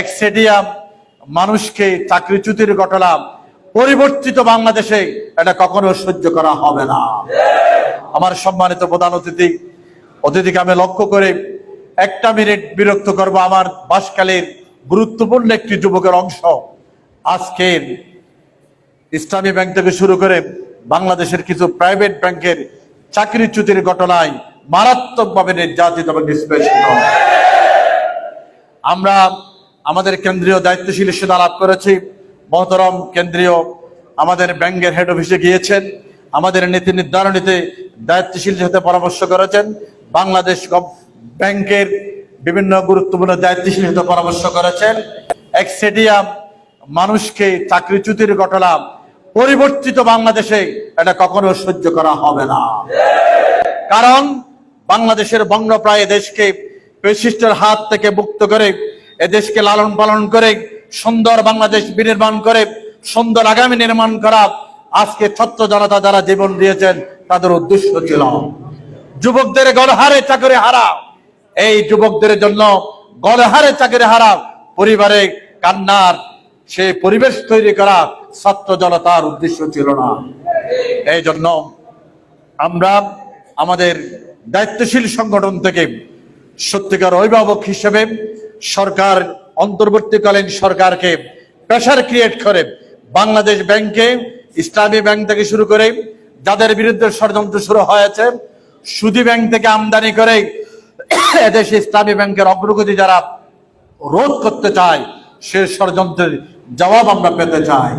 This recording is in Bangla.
এক স্টেডিয়াম মানুষকে চাকরিচ্যুতির ঘটনা পরিবর্তিত বাংলাদেশে এটা কখনো সহ্য করা হবে না। আমার সম্মানিত প্রধান অতিথি, অতিথিকে আমি লক্ষ্য করে একটা মিনিট বিরক্ত করব আমার বাসকালের গুরুত্বপূর্ণ একটি যুবকের অংশ। আজকের ইসলামী ব্যাংক থেকে শুরু করে বাংলাদেশের কিছু প্রাইভেট ব্যাংকের চাকরিচ্যুতির ঘটনায় মারাত্মকভাবে নির্যাতিত এবং আমরা আমাদের কেন্দ্রীয় দায়িত্বশীল সাথে আলাপ করেছি। মহতরম কেন্দ্রীয় আমাদের ব্যাংকের হেড অফিসে গিয়েছেন। আমাদের নীতি নির্ধারণীতে দায়িত্বশীল সাথে পরামর্শ করেছেন। বাংলাদেশ ব্যাংকের বিভিন্ন গুরুত্বপূর্ণ দায়িত্বশীল সাথে পরামর্শ করেছেন। এক স্টেডিয়াম মানুষকে চাকরিচ্যুতির ঘটনা পরিবর্তিত বাংলাদেশে এটা কখনো সহ্য করা হবে না। কারণ বাংলাদেশের বঙ্গপ্রায় দেশকে পেশিস্টের হাত থেকে মুক্ত করে এদেশকে লালন পালন করে, সুন্দর বাংলাদেশ বিনির্মাণ করে, সুন্দর আগামী নির্মাণ করা। আজকে ছাত্র জনতা যারা জীবন দিয়েছেন, তাদের উদ্দেশ্য ছিল, যুবকদের গড়হারে চাকরি হারা এই যুবকদের জন্য গড়হারে চাকরি হারা পরিবারে কান্নার, সেই পরিবেশ তৈরি করা ছাত্র জনতার উদ্দেশ্য ছিল না। এই জন্য আমরা আমাদের দায়িত্বশীল সংগঠন থেকে সত্যিকার অভিভাবক হিসেবে সরকার, অন্তর্বর্তীকালীন সরকারকে প্রেশার ক্রিয়েট করে বাংলাদেশ ব্যাংকে ইসলামী ব্যাংক থেকে শুরু করে যাদের বিরুদ্ধে ষড়যন্ত্র শুরু হয়েছে, সুদি ব্যাংক থেকে আমদানি করে এদেশে ইসলামী ব্যাংকের অগ্রগতি যারা রোধ করতে চায়, সে ষড়যন্ত্রের জবাব আমরা পেতে চাই।